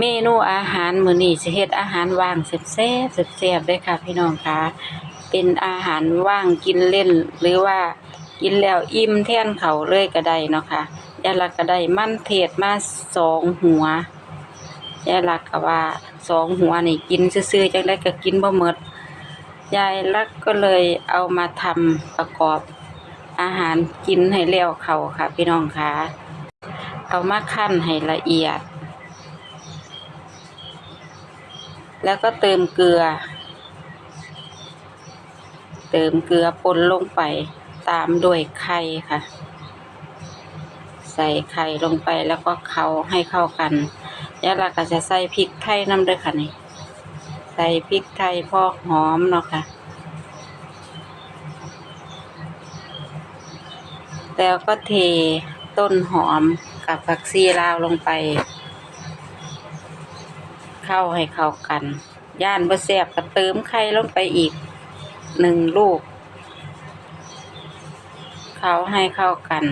เมนูอาหารมื้อนี้สิเฮ็ดอาหารว่างแซ่บๆแซ่บๆเด้ค่ะ พี่น้องค่ะเป็นอาหารว่างกินเล่น หรือว่ากินแล้วอิ่มแท่นเขาเลยก็ได้เนาะค่ะยายลักก็ได้มันเทศมาสองหัวยายลักก็ว่าสองหัวนี่กินซื่อๆจังได๋ก็กินบ่หมดยายลักก็เลยเอามาทำประกอบอาหารกินให้แล้วเขาค่ะ พี่น้องค่ะเอามาคั่นให้ละเอียด แล้วก็เติมเกลือ เติมเกลือป่นลงไปตามด้วยไข่ค่ะ ใส่ไข่ลงไปแล้วก็เคล้าให้เข้ากัน แล้วเราก็จะใส่พริกไทยน้ำด้วยค่ะนี่ใส่พริกไทยพอกหอมเนาะค่ะ แล้วก็เทต้นหอมกับผักชีลาวลงไป เข้าให้เข้ากัน ย่านบ่แซ่บก็เติมไข่ลงไปอีกหนึ่งลูก เข้าให้เข้ากัน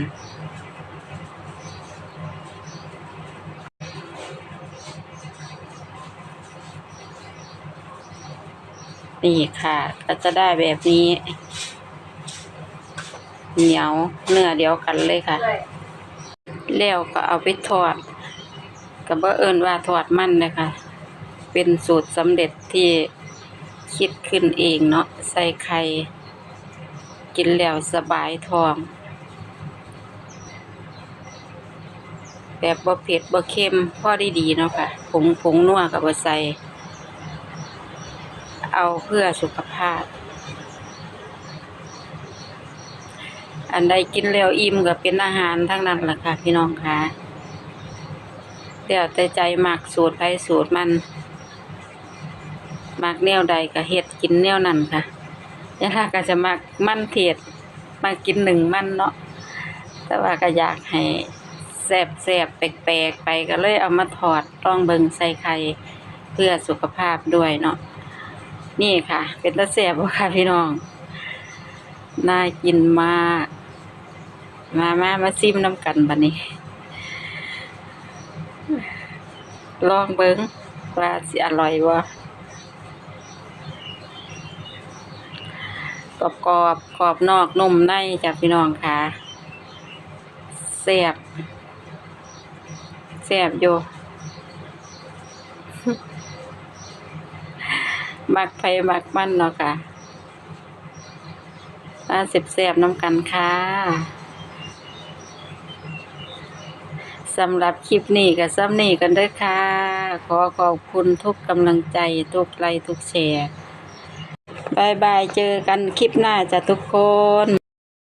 นี่ค่ะก็จะได้แบบนี้ เหนียวเนื้อเดียวกันเลยค่ะ แล้วก็เอาไปทอดกับเบ่เอิ้นว่าทอดมันเลยค่ะ เป็นสูตรสำเร็จที่คิดขึ้นเองเนาะใส่ไข่กินแล้วสบายท้อง แบบบ่เผ็ดบ่เค็มพอไดีดีเนาะค่ะผงผงนัวกับบ่ใส่เอาเพื่อสุขภาพ อันใดกินแล้วอิ่มก็เป็นอาหารทั้งนั้นแหละค่ะพี่น้องค่ะเดี๋ยวแต่ใจมักสูตรไปสูตรมัน มักแนวใดก็เฮ็ดกินแนวนั้นค่ะยะถ้าก็จะมักมันเทศมากินหนึ่งมันเนาะแต่ว่าก็อยากให้แซ่บแซ่บแปลกๆไปก็เลยเอามาถอดต้องเบิงใส่ไข่เพื่อสุขภาพด้วยเนาะนี่ค่ะ เป็นตาแซ่บบ่ค่ะพี่น้องน่ากินมากมามามาซิมน้ำกันบัดนี้ ลองเบิงว่าสิอร่อยบ่ กรอบกรอบกรอบนอกนุ่มในจ้ะพี่น้องค่ะแซ่บแซ่บอยู่มักไผมักมันเนาะค่ะมาเสบแซ่บน้ำกันค่ะสำหรับคลิปนี้กับซ้ำนี้กันเด้อค่ะ ขอขอบคุณทุกกำลังใจ ทุกไลค์ทุกแชร์ บายบายเจอกันคลิปหน้าจ้ะทุกคน